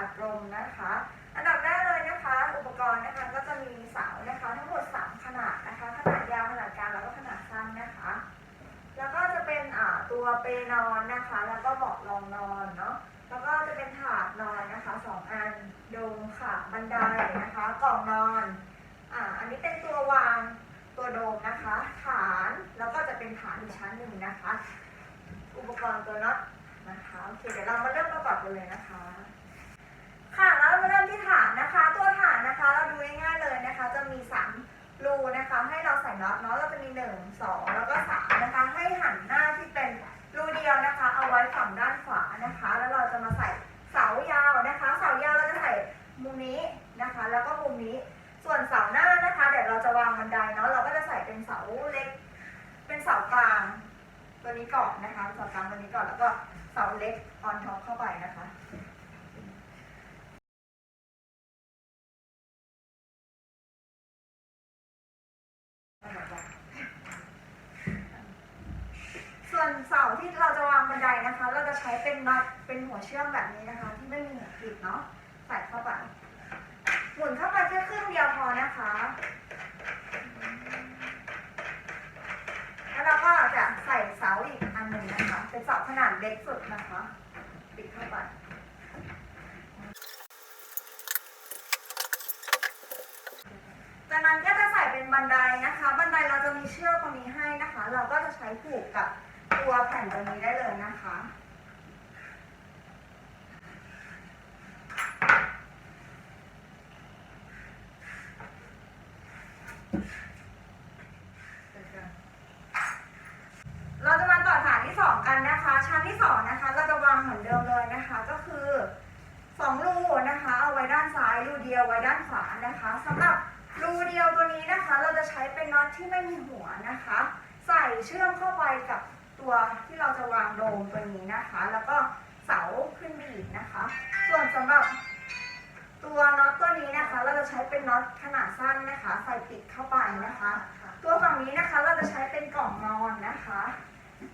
ากลมนะคะ อันดับแรกเลยนะคะ อุปกรณ์นะคะก็จะมีเสานะคะ ทั้งหมด 3 ขนาดนะคะ ขนาดยาวขนาดกลางแล้วก็ขนาดสั้นนะคะ แล้วก็จะเป็นตัวเปนอนนะคะ แล้วก็เบาะรองนอนเนาะแล้วก็จะเป็นถาดนอนนะคะสองอันโดมค่ะบันไดนะคะกล่องนอนอ่าอันนี้เป็นตัววางตัวโดมนะคะ ฐานแล้วก็จะเป็นฐานอีกชั้นหนึ่งนะคะ อุปกรณ์ตัวน็อตนะคะโอเคเดี๋ยวเรามาเริ่มประกอบกันเลยนะคะ เริ่มที่ฐานนะคะ ตัวฐานนะคะ เราดูง่ายๆเลยนะคะ จะมีสามรูนะคะ ให้เราใส่น็อตเนาะเราจะมีหนึ่งสองแล้วก็สามนะคะ ให้หันหน้าที่เป็นรูเดียวนะคะ เอาไว้ฝั่งด้านขวานะคะ แล้วเราจะมาใส่เสายาวนะคะ เสายาวเราจะใส่มุมนี้นะคะ แล้วก็มุมนี้ ส่วนเสาหน้านะคะ เดี๋ยวเราจะวางบันไดเนาะเราก็จะใส่เป็นเสาเล็ก เป็นเสากลางตัวนี้ก่อนนะคะเสากลางตัวนี้ก่อนแล้วก็เสาเล็กออนท็อปเข้าไปนะคะ ส่วนเสาที่เราจะวางบันไดนะคะ เราจะใช้เป็นน็อตเป็นหัวเชื่อมแบบนี้นะคะ ที่ไม่มีหัวปิดเนาะใส่เข้าไปหมุนเข้าไปแค่ครึ่งเดียวพอนะคะ แล้วเราก็จะใส่เสาอีกอันหนึ่งนะคะ เป็นเสาขนาดเล็กสุดนะคะ ปิดเข้าไปจากนั้นก็จะใส่เป็นบันไดนะคะ บันไดเราจะมีเชือกตรงนี้ให้นะคะ เราก็จะใช้ผูกกับ ตัวแผ่นตัวนี้ได้เลยนะคะ เราจะมาต่อฐานที่สองกันนะคะ ชั้นที่สองนะคะ เราจะวางเหมือนเดิมเลยนะคะ ก็คือสองรูนะคะ เอาไว้ด้านซ้ายรูเดียวไว้ด้านขวานะคะสำหรับรูเดียวตัวนี้นะคะ เราจะใช้เป็นน็อตที่ไม่มีหัวนะคะ ใส่เชื่อมเข้าไปกับ ตัวที่เราจะวางโดมตัวนี้นะคะ แล้วก็เสาขึ้นบีดนะคะ ส่วนสำหรับตัวน็อตตัวนี้นะคะ เราจะใช้เป็นน็อตขนาดสั้นนะคะ ใส่ปิดเข้าไปนะคะ ตัวฝั่งนี้นะคะเราจะใช้เป็นกล่องนอนนะคะ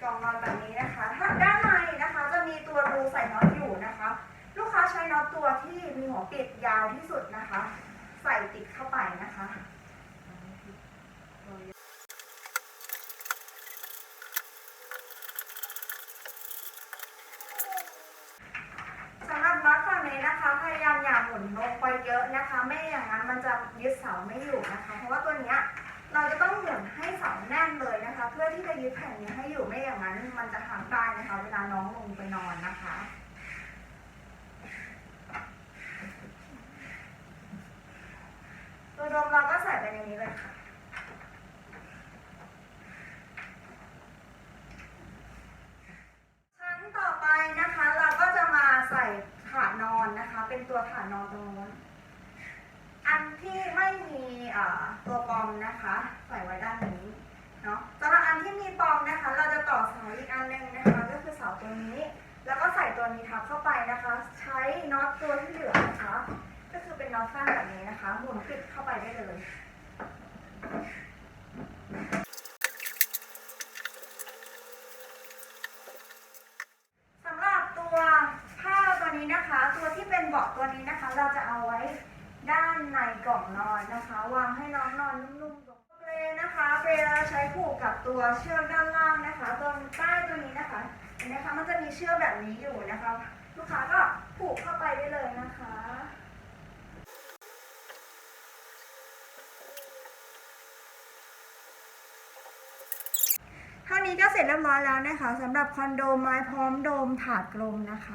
กล่องนอนแบบนี้นะคะถ้าด้านในนะคะ จะมีตัวรูใส่น็อตอยู่นะคะ ลูกค้าใช้น็อตตัวที่มีหัวปิดยาวที่สุดนะคะ ใส่ติดเข้าไปนะคะ สำหรับน็อตฝั่งนี้นะคะ พ ยายามอย่าหมุนกไปเยอะนะคะ ไม่อย่างนั้นมันจะยึดเสาไม่อยู่นะคะ เพราะว่าตัวเนี้ยเราจะต้องหมุนให้เสาแน่นเลยนะคะ เพื่อที่จะยึดแผ่นนี้ให้อยู่ไม่อย่างนั้น มันจะหักได้นะคะ เวลาน้องลงไปนอนนะคะ ตัวโดมเราก็ใส่ไปในนี้เลยค่ะ ชั้นต่อไปนะคะ เราก็จะมาใส่ถาดนอนนะคะ เป็น ตัวฐานนอนตรงนู้น อันที่ไม่มีตัวปอมนะคะ ใส่ไว้ด้านนี้เนาะสำหรับอันที่มีปอมนะคะ เราจะต่อเสาอีกอันหนึ่งนะคะ ก็คือเสาตัวนี้ แล้วก็ใส่ตัวนี้ทับเข้าไปนะคะ ใช้น็อตตัวที่เหลือนะคะ ก็คือเป็นน็อตสั้นแบบนี้นะคะ หมุนปิดเข้าไปได้เลย สำหรับตัวผ้าตัวนี้นะคะ ตัวที่เป็นเบาะตัวนี้นะคะ เราจะเอาไว้ด้านในกล่องนอนนะคะ วางให้น้องนอนนุ่มๆตรงเปลนะคะเปลเราใช้ผูกกับตัวเชือกด้านล่างนะคะตรงใต้ตัวนี้นะคะเห็นไหมคะมันจะมีเชือกแบบนี้อยู่นะคะ ลูกค้าก็ผูกเข้าไปได้เลยนะคะเท่านี้ก็เสร็จเรียบร้อยแล้วนะคะสำหรับคอนโดไม้พร้อมโดมถาดกลมนะคะ